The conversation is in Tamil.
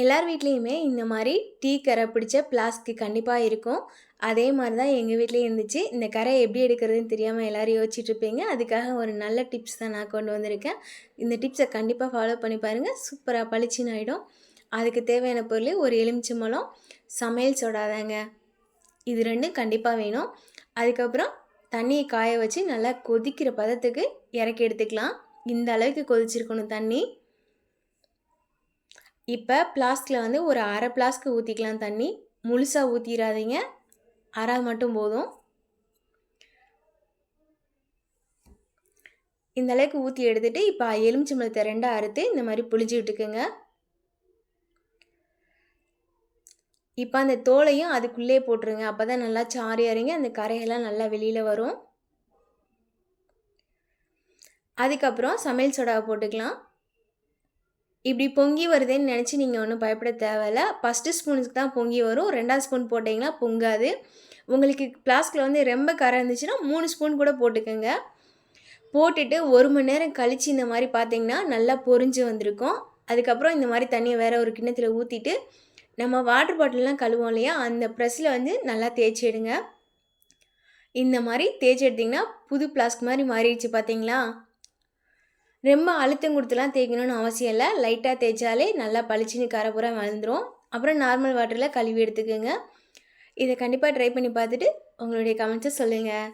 எல்லார் வீட்லேயுமே இந்த மாதிரி டீ கரை பிடிச்ச பிளாஸ்க்கு கண்டிப்பாக இருக்கும். அதே மாதிரி தான் எங்கள் வீட்லேயும் இருந்துச்சு. இந்த கரை எப்படி எடுக்கிறதுன்னு தெரியாமல் எல்லோரும் யோசிச்சுட்ருப்பீங்க அதுக்காக ஒரு நல்ல டிப்ஸ் தான் நான் கொண்டு வந்திருக்கேன். இந்த டிப்ஸை கண்டிப்பாக ஃபாலோ பண்ணி பாருங்கள் சூப்பராக பளிச்சுன்னு ஆகிடும் அதுக்கு தேவையான பொருள் ஒரு எலுமிச்சம்பழம் சமையல் சோடாதாங்க. இது ரெண்டும் கண்டிப்பாக வேணும். அதுக்கப்புறம் தண்ணியை காய வச்சு நல்லா கொதிக்கிற பதத்துக்கு இறக்கி எடுத்துக்கலாம். இந்த அளவுக்கு கொதிச்சிருக்கணும் தண்ணி. இப்போ ஃப்ளாஸ்கில் வந்து ஒரு அரை ப்ளாஸ்க்கு ஊற்றிக்கலாம் தண்ணி. முழுசாக ஊற்றிடாதீங்க அரை மட்டும் போதும். இந்த அளவுக்கு ஊற்றி எடுத்துகிட்டு இப்போ எலுமிச்சம்பழத்தை ரெண்டாக அறுத்து இந்த மாதிரி புளிஞ்சு விட்டுக்குங்க. இப்போ அந்த தோலையும் அதுக்குள்ளே போட்டுருங்க. அப்போ தான் நல்லா சாரி அறிங்க அந்த கரையெல்லாம் நல்லா வெளியில் வரும். அதுக்கப்புறம் சமையல் சோடாவை போட்டுக்கலாம். இப்படி பொங்கி வருதுன்னு நினச்சி நீங்கள் ஒன்றும் பயப்பட தேவையில்ல. ஃபஸ்ட்டு ஸ்பூனுக்கு தான் பொங்கி வரும். ரெண்டாவது ஸ்பூன் போட்டிங்கன்னா பொங்காது. உங்களுக்கு ஃப்ளாஸ்கில் வந்து ரொம்ப கரை இருந்துச்சுன்னா மூணு ஸ்பூன் கூட போட்டுக்கோங்க. போட்டுட்டு ஒரு மணி நேரம் கழித்து இந்த மாதிரி பார்த்தீங்கன்னா நல்லா பொறிஞ்சு வந்திருக்கும். அதுக்கப்புறம் இந்த மாதிரி தண்ணியை வேறு ஒரு கிண்ணத்தில் ஊற்றிட்டு நம்ம வாட்டர் பாட்டிலெலாம் கழுவோம் இல்லையா? அந்த ப்ரெஸ்ஸில் வந்து நல்லா தேய்ச்சி எடுங்க. இந்த மாதிரி தேய்ச்சி எடுத்திங்கன்னா புது ஃப்ளாஸ்க் மாதிரி மாறிடுச்சு பார்த்தீங்களா ரொம்ப அழுத்தம் கொடுத்துலாம் தேய்க்கணும்னு அவசியம் இல்லை. லைட்டாக தேய்ச்சாலே நல்லா பளிச்சுன்னு கரைப்புறா வளர்ந்துடும் அப்புறம் நார்மல் வாட்டரில் கழுவி எடுத்துக்கோங்க. இதை கண்டிப்பாக ட்ரை பண்ணி பார்த்துட்டு உங்களுடைய கமெண்ட்ஸை சொல்லுங்கள்